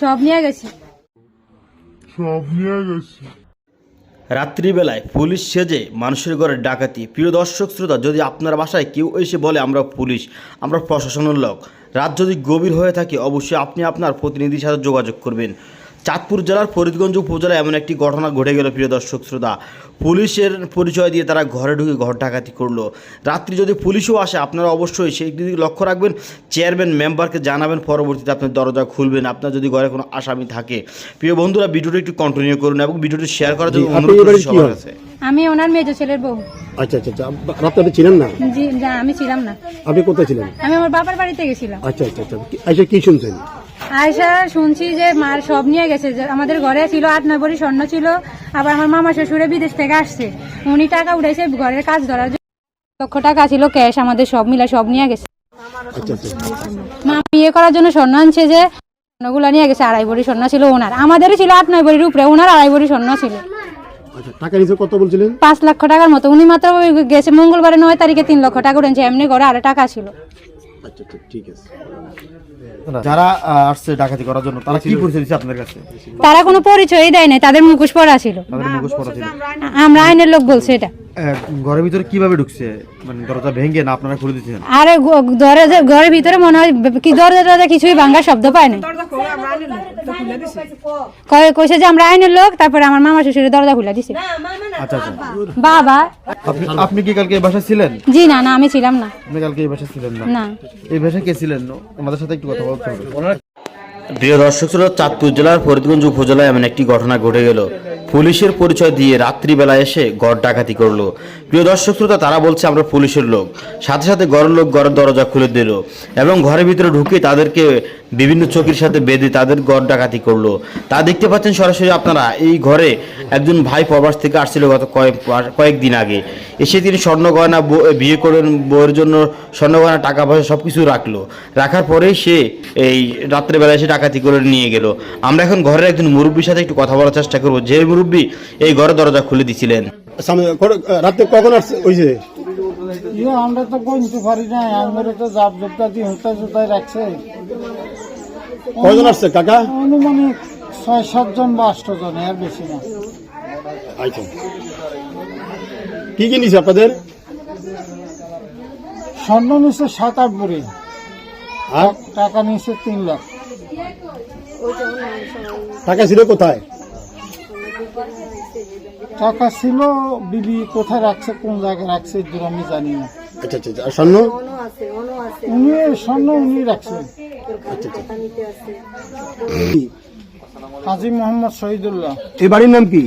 সব নিয়ে গেছে। সব নিয়ে গেছে। রাত্রিবেলায় পুলিশ সেজে মানুষের ঘরে ডাকাতি। প্রিয় দর্শক শ্রোতা যদি আপনার বাসায় কেউ এসে বলে আমরা পুলিশ আমরা প্রশাসনের লোক। রাত যদি গভীর হয়ে থাকে অবশ্যই আপনি আপনার প্রতিনিধির সাথে যোগাযোগ করবেন। চাঁদপুর জেলার ফরিদগঞ্জ উপজেলায় এমন একটি ঘটনা ঘটে গেল প্রিয় দর্শক শ্রোতা পুলিশের পরিচয় দিয়ে তারা ঘরে ঢুকে ঘর ডাকাতি করল রাত্রি যদি পুলিশও আসে আপনারা অবশ্যই সেই দিকে লক্ষ্য রাখবেন চেয়ারম্যান মেম্বারকে জানাবেন পরবর্তীতে আপনার দরজা খুলবেন আপনার যদি ঘরে কোনো আসামি থাকে প্রিয় বন্ধুরা ভিডিওটি একটু কন্টিনিউ করুন এবং ভিডিওটি শেয়ার করার জন্য অনুরোধ করছি সবার কাছে আমি ওনার মেজো ছেলের বউ আচ্ছা আচ্ছা আচ্ছা আপ- আপনি আপনি ছিলেন না জি না আমি ছিলাম না আপনি কোথায় ছিলেন আমি আমার বাবার বাড়িতে গেছিলাম আচ্ছা আচ্ছা আচ্ছা আচ্ছা কি শুনছেন আয়সা শুনছি যে মার সব নিয়ে গেছে। আমাদের ঘরে ছিল আট নয় ভরি স্বর্ণ ছিল আবার আমার মামা শ্বশুরে বিদেশ থেকে আসছে। উনি টাকা উঠেছে ঘরের কাজ ধরার জন্য। লক্ষ টাকা ছিল ক্যাশ আমাদের সব মিলা সব নিয়ে গেছে। আচ্ছা আচ্ছা। মা বিয়ে করার জন্য স্বর্ণ আনছে যে স্বর্ণগুলো নিয়ে গেছে আড়াই ভরি স্বর্ণ ছিল ওনার। আমাদেরই ছিল আট নয় ভরির উপরে ওনার আড়াই ভরি স্বর্ণ ছিল। আচ্ছা টাকা নিচে কত বলছিলেন? পাঁচ লক্ষ টাকার মতো। উনি মাত্র গেছে মঙ্গলবারে নয় তারিখে তিন লক্ষ টাকা উঠেছে এমনি ঘরে আরও টাকা ছিল। আচ্ছা আচ্ছা ঠিক আছে। যারা আসছে ডাকাতি করার জন্য তারা কি পরিচয় দিচ্ছে আপনার কাছে? তারা কোনো পরিচয়ই দেয় নাই তাদের মুখোশ পড়া ছিল। তাদের মুখোশ পড়া ছিল। আমরা আইনের লোক বলছি এটা। ঘরের ভিতরে কীভাবে ঢুকছে? মানে দরজা ভেঙে না আপনারা খুলে দিচ্ছেন? আরে দরজা ঘরের ভিতরে মনে হয় কি দরজা টরজা কিছুই ভাঙ্গার শব্দ পায় না কয়- কইছে যে আমরা আইনের লোক তারপরে আমার মামা শ্বশুরের দরজা খুলে দিছে। আচ্ছা আচ্ছা। বাবা। আপনি কি কালকে এই বাসায় ছিলেন? জি না না আমি ছিলাম না। আপনি কালকে এই বাসায় ছিলেন না? না। এই ভাষায় কে ছিলেন? আমাদের সাথে একটু কথা বলতে হবে। প্রিয় দর্শক শ্রোতা চাঁদপুর জেলার ফরিদগঞ্জ উপজেলায় এমন একটি ঘটনা ঘটে গেল। পুলিশের পরিচয় দিয়ে রাত্রিবেলা এসে ঘর ডাকাতি করল। প্রিয় দর্শক শ্রোতা, তারা বলছে, আমরা পুলিশের লোক। সাথে সাথে ঘরের লোক ঘরের দরজা খুলে দিল এবং ঘরের ভিতরে ঢুকে তাদেরকে বিভিন্ন চকির সাথে বেঁধে তাদের ঘর ডাকাতি করল। তা দেখতে পাচ্ছেন সরাসরি আপনারা, এই ঘরে একজন ভাই প্রবাস থেকে আসছিল গত কয়েক কয়েকদিন আগে। এসে তিনি স্বর্ণ গয়না বিয়ে করেন, বউয়ের জন্য স্বর্ণ গয়না, টাকা পয়সা সব কিছু রাখল। রাখার পরেই সে এই রাত্রেবেলা এসে ডাকাতি করে নিয়ে গেল। আমরা এখন ঘরের একজন মুরব্বীর সাথে একটু কথা বলার চেষ্টা করব। যে এই ঘরের দরজা খুলে দিছিলেন। রাতে কখন ইয়ে আমরা তো বলতে পারি না আমরা তো জাপ জপটা দিয়ে হোতা জোতায় রাখছে। কয়জন আসছে কাকা? অনুমানিক ছয় সাতজন বা আটজন এর বেশি না। আচ্ছা। কি কি নিছে আপনাদের? স্বর্ণ নিচ্ছে সাত আট বুড়ি আর? টাকা নিচ্ছে তিন লাখ। টাকা ছিল কোথায়? টাকা ছিল বিবি কোথায় রাখছে কোন জায়গায় রাখছে এগুলো আমি জানি না। আচ্ছা আচ্ছা আচ্ছা। আর স্বর্ণ? উনি স্বর্ণ উনি রাখছে আচ্ছা আচ্ছা। হাজি মোহাম্মদ শহীদুল্লাহ। এই বাড়ির নাম কি?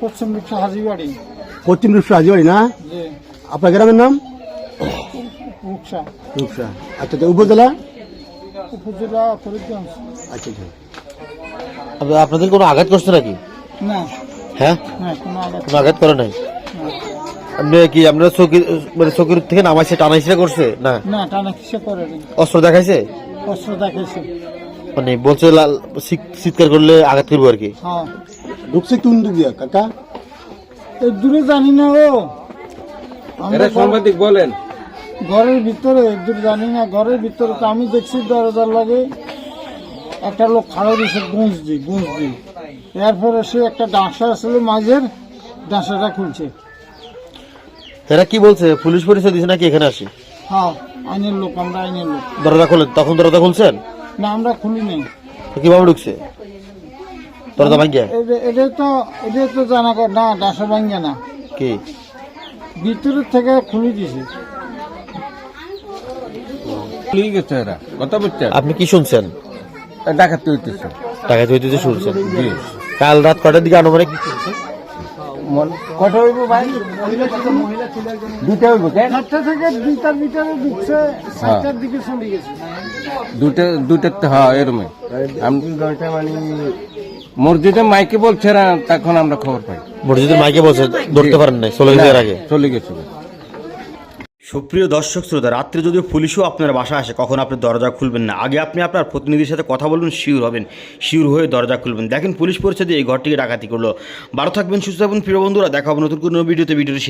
পশ্চিম দিকটা হাজিবাড়ি পশ্চিম রূপসা হাজিবাড়ি না? যে আপনার গ্রামের নাম? রূপসা। রূপসা। আচ্ছা আচ্ছা উপজেলা? উপজেলা ফরিদগঞ্জ। আচ্ছা আচ্ছা। আপনাদের কোনো আঘাত করছে নাকি? না। হ্যাঁ? না কোনো আঘাত করে নাই? আপনি কি আপনারা চকির মানে চকির থেকে নামাইছে টানাইছে করছে? না? না টানা কিসে করেনি অস্ত্র দেখাইছে? অস্ত্র দেখাইছে। মানে বলছে লাল চিৎকার করলে আঘাত করব আর কি। হ্যাঁ। ঢুকছে কোন দিক দিয়ে কাকা দূরে জানি না ও আমরা সাংবাদিক বলেন। ঘরের ভিতরে দূর জানি না। ঘরের ভিতরে তো আমি দেখছি দরজার লাগে একটা লোক খাড়া দিয়েছে গুঁজ দি গুঁজ দি। এরপরে সে একটা ডাঁসা আসলে মাঝের ডাঁসাটা খুলছে। এরা কি বলছে? পুলিশ পরিচয় দিছে নাকি এখানে আসি? হ্যাঁ আইনের লোক আমরা আইনের লোক। দরজা খোলেন তখন দরজা খুলছেন? না আমরা খুলি নাই। তো কীভাবে ঢুকছে? দরজা ভাঙ্গিয়া? এটা- তো এটা তো জানা না ডাঁসা ভাঙ্গে না। কি? ভিতরের থেকে খুলে দিছে। লিয়ে গেছে এরা। কথা বলছে। আপনি কি শুনছেন? ডাকাতি হইতেছে। টাকা দিতে শুনছেন। কাল রাত কটার দিকে আনুমানিক কটা হইব ভাই? দুটা হইব চারটা থেকে দুইটার ভিতরে ঢুকছে চারটার দিকে চলে গেছে। দুটা দুটাতে হ্যাঁ এরমে মানে মসজিদে মাইকে বলছে না তখন আমরা খবর পাই। মসজিদের মাইকে বলছে ধরতে পারেন নাই চলে যাওয়ার আগে। চলে গেছিল। সুপ্রিয় দর্শক শ্রোতা, রাত্রে যদিও পুলিশও আপনার বাসা আসে, কখন আপনি দরজা খুলবেন না। আগে আপনি আপনার প্রতিনিধির সাথে কথা বলবেন শিওর হবেন শিওর হয়ে দরজা খুলবেন। দেখেন, পুলিশ পরিচয় দিয়ে এই ঘরটিকে ডাকাতি করল। ভালো থাকবেন, সুস্থ থাকবেন, প্রিয় বন্ধুরা, দেখা হবে নতুন কোনো ভিডিওতে, ভিডিওটি শেয়ার